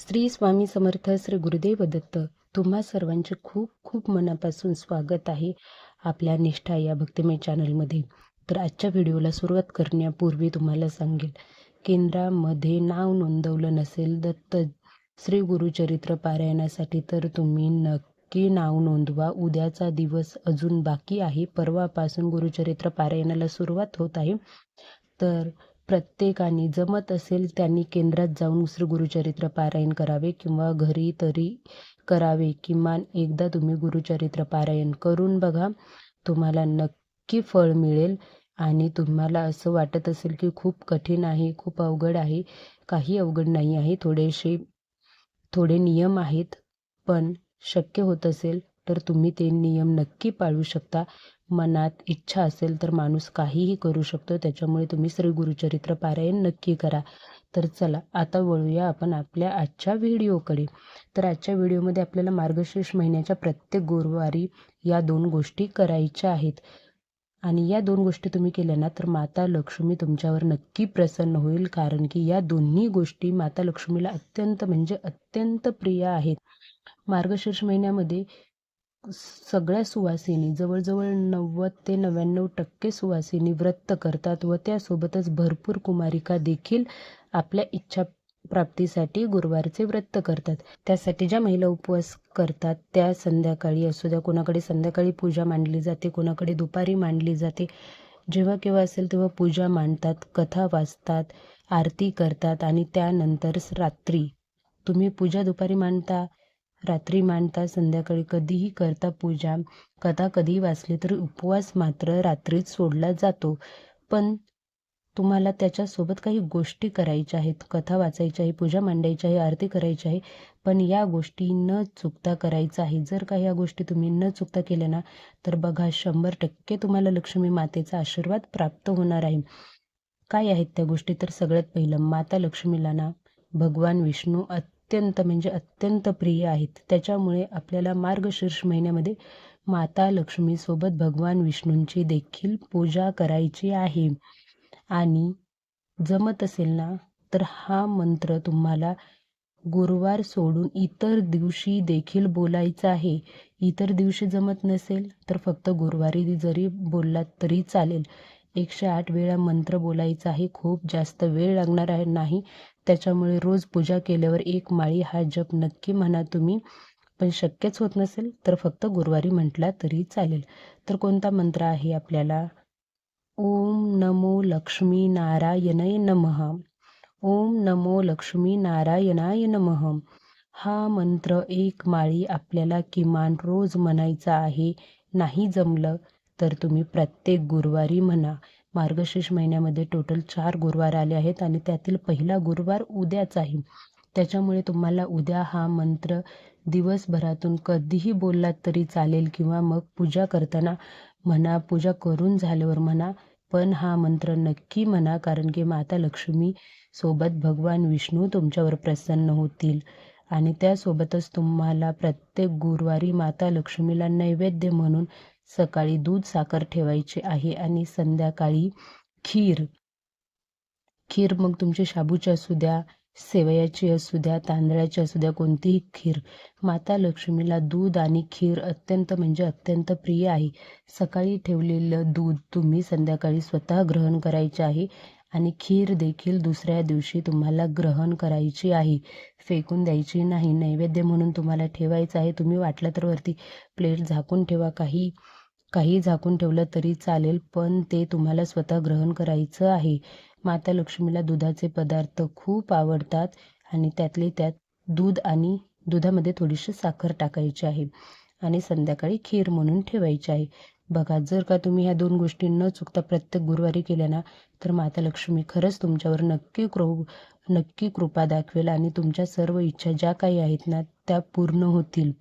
श्री स्वामी समर्थ श्री गुरुदेव दत्त तुम्हा सर्वांचे खूप खूप मनापासून स्वागत आहे आपल्या निष्ठा या भक्तिमय चॅनलमध्ये. तर आजच्या व्हिडिओला सुरुवात करण्यापूर्वी तुम्हाला सांगेल केंद्रामध्ये नाव नोंदवलं नसेल दत्त श्री गुरुचरित्र पारायणासाठी तर तुम्ही नक्की नाव नोंदवा. उद्याचा दिवस अजून बाकी आहे. परवापासून गुरुचरित्र पारायणाला सुरुवात होत आहे. तर प्रत्येकाने जमत असेल त्यांनी केंद्रात जाऊन गुरुचरित्र पारायण करावे किंवा घरी तरी करावे. किमान एकदा तुम्ही गुरुचरित्र पारायण करून बघा. तुम्हाला नक्की फळ मिळेल आणि तुम्हाला असं वाटत असेल की खूप कठीण आहे खूप अवघड आहे. काही अवघड नाही आहे थोडेसे थोडे नियम आहेत. पण शक्य होत असेल तर तुम्ही ते नियम नक्की पाळू शकता. मनात इच्छा असेल तर माणूस काहीही करू शकतो. त्याच्यामुळे तुम्ही श्री गुरुचरित्र पारायण नक्की करा. तर चला आता वळूया आपण आपल्या आजच्या व्हिडिओकडे. तर आजच्या व्हिडिओमध्ये आपल्याला मार्गशीर्ष महिन्याच्या प्रत्येक गुरुवारी या दोन गोष्टी करायच्या आहेत. आणि या दोन गोष्टी तुम्ही केल्या ना तर माता लक्ष्मी तुमच्यावर नक्की प्रसन्न होईल. कारण की या दोन्ही गोष्टी माता लक्ष्मीला अत्यंत म्हणजे अत्यंत प्रिय आहेत. मार्गशीर्ष महिन्यामध्ये सगळ्या सुवासिनी जवळजवळ नव्वद ते नव्याण्णव टक्के सुवासिनी व्रत करतात व त्यासोबतच भरपूर कुमारिका देखील आपल्या इच्छा प्राप्तीसाठी गुरुवारचे व्रत करतात. त्यासाठी ज्या महिला उपवास करतात त्या संध्याकाळी असू द्या कोणाकडे संध्याकाळी पूजा मांडली जाते कोणाकडे दुपारी मांडली जाते जेव्हा केव्हा असेल तेव्हा पूजा मांडतात कथा वाचतात आरती करतात आणि त्यानंतर रात्री तुम्ही पूजा दुपारी मांडता रात्री मांडता संध्याकाळी कधीही करता पूजा. कथा कधीही वाचली तरी उपवास मात्र रात्रीच सोडला जातो. पण तुम्हाला त्याच्यासोबत काही गोष्टी करायच्या आहेत. कथा वाचायची आहे पूजा मांडायची आहे आरती करायची आहे. पण या गोष्टी न चुकता करायचं आहे. जर का या गोष्टी तुम्ही न चुकता केल्या ना तर बघा शंभर टक्के तुम्हाला लक्ष्मी मातेचा आशीर्वाद प्राप्त होणार आहे. काय आहेत त्या गोष्टी? तर सगळ्यात पहिलं माता लक्ष्मीला ना भगवान विष्णू अत्यंत म्हणजे अत्यंत प्रिय आहेत. त्याच्यामुळे आपल्याला मार्गशीर्ष महिन्यामध्ये माता लक्ष्मीसोबत भगवान विष्णूंची देखील पूजा करायची आहे. आणि जमत असेल ना तर हा मंत्र तुम्हाला गुरुवार सोडून इतर दिवशी देखील बोलायचा आहे. इतर दिवशी जमत नसेल तर फक्त गुरुवारी जरी बोललात तरी चालेल. एकशे आठ वेळा मंत्र बोलायचा आहे. खूप जास्त वेळ लागणार आहे नाही. त्याच्यामुळे रोज पूजा केल्यावर एक माळी हा जप नक्की म्हणा तुम्ही. पण शक्यच होत नसेल तर फक्त गुरुवारी म्हटला तरी चालेल. तर कोणता मंत्र आहे आपल्याला? ओम नमो लक्ष्मी नारायणय नमः. ओम नमो लक्ष्मी नारायणाय नमः. हा मंत्र एक माळी आपल्याला किमान रोज म्हणायचा आहे. नाही जमलं तर तुम्ही प्रत्येक गुरुवारी म्हणा मार्गशीर्ष महिन्यामध्ये टोटल चार गुरुवार आले आहेत आणि त्यातील पहिला गुरुवार उद्याच आहे. त्याच्यामुळे तुम्हाला उद्या हा मंत्र दिवसभरातून कधीही बोललात तरी चालेल किंवा मग पूजा करताना म्हणा पूजा करून झाल्यावर म्हणा पण हा मंत्र नक्की म्हणा कारण की माता लक्ष्मी सोबत भगवान विष्णू तुमच्यावर प्रसन्न होतील. आणि त्यासोबतच तुम्हाला प्रत्येक गुरुवारी माता लक्ष्मीला नैवेद्य म्हणून सकाळी दूध साखर ठेवायचे आहे आणि संध्याकाळी खीर. खीर मग तुमची शाबूची असू द्या सेवयाची असू द्या तांदळाची असू द्या कोणतीही खीर. माता लक्ष्मीला दूध आणि खीर अत्यंत म्हणजे अत्यंत प्रिय आहे. सकाळी ठेवलेलं दूध तुम्ही संध्याकाळी स्वतः ग्रहण करायचे आहे आणि खीर देखील दुसऱ्या दिवशी तुम्हाला ग्रहण करायची आहे. फेकून द्यायची नाही. नैवेद्य म्हणून तुम्हाला ठेवायचं आहे. तुम्ही वाटलं तर वरती प्लेट झाकून ठेवा. काही काही झाकून ठेवलं तरी चालेल पण ते तुम्हाला स्वतः ग्रहण करायचं आहे. माता लक्ष्मीला दुधाचे पदार्थ खूप आवडतात आणि त्यातले त्यात दूध आणि दुधामध्ये थोडीशी साखर टाकायची आहे आणि संध्याकाळी खीर म्हणून ठेवायची आहे. बघा जर का तुम्ही ह्या दोन गोष्टी न चुकता प्रत्येक गुरुवारी केल्या ना तर माता लक्ष्मी खरंच तुमच्यावर नक्की कृ नक्की कृपा दाखवेल आणि तुमच्या सर्व इच्छा ज्या काही आहेत ना त्या पूर्ण होतील.